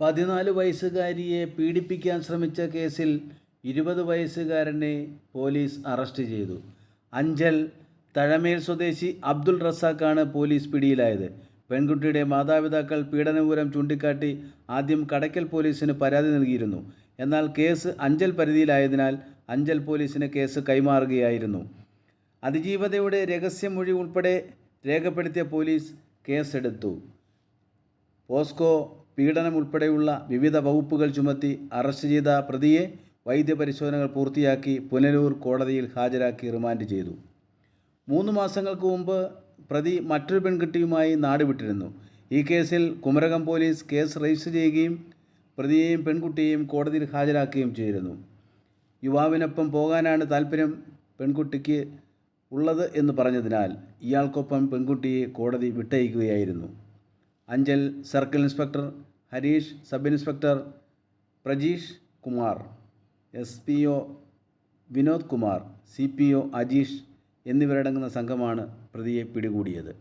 പതിനാല് വയസ്സുകാരിയെ പീഡിപ്പിക്കാൻ ശ്രമിച്ച കേസിൽ ഇരുപത് വയസ്സുകാരനെ പോലീസ് അറസ്റ്റ് ചെയ്തു. അഞ്ചൽ തഴമേൽ സ്വദേശി അബ്ദുൾ റസാഖാണ് പോലീസ് പിടിയിലായത്. പെൺകുട്ടിയുടെ മാതാപിതാക്കൾ പീഡനപൂരം ചൂണ്ടിക്കാട്ടി ആദ്യം കടയ്ക്കൽ പോലീസിന് പരാതി നൽകിയിരുന്നു. എന്നാൽ കേസ് അഞ്ചൽ പരിധിയിലായതിനാൽ അഞ്ചൽ പോലീസിന് കേസ് കൈമാറുകയായിരുന്നു. അതിജീവതയുടെ രഹസ്യമൊഴി ഉൾപ്പെടെ രേഖപ്പെടുത്തിയ പോലീസ് കേസെടുത്തു. പോസ്കോ പീഡനം ഉൾപ്പെടെയുള്ള വിവിധ വകുപ്പുകൾ ചുമത്തി അറസ്റ്റ് ചെയ്ത പ്രതിയെ വൈദ്യപരിശോധനകൾ പൂർത്തിയാക്കി പുനലൂർ കോടതിയിൽ ഹാജരാക്കി റിമാൻഡ് ചെയ്തു. മൂന്ന് മാസങ്ങൾക്ക് മുമ്പ് പ്രതി മറ്റൊരു പെൺകുട്ടിയുമായി നാടുവിട്ടിരുന്നു. ഈ കേസിൽ കുമരകം പോലീസ് കേസ് രജിസ്റ്റർ ചെയ്യുകയും പ്രതിയെയും പെൺകുട്ടിയെയും കോടതിയിൽ ഹാജരാക്കുകയും ചെയ്തിരുന്നു. യുവാവിനൊപ്പം പോകാനാണ് താല്പര്യം പെൺകുട്ടിക്ക് ഉള്ളത് എന്ന് പറഞ്ഞതിനാൽ ഇയാൾക്കൊപ്പം പെൺകുട്ടിയെ കോടതി വിട്ടയക്കുകയായിരുന്നു. Anchal circle inspector Harish sub inspector Prajeesh Kumar S P O Vinod Kumar C P O Ajeesh എന്നിവരടങ്ങുന്ന സംഘമാണ് പ്രതിയെ പിടികൂടിയത്.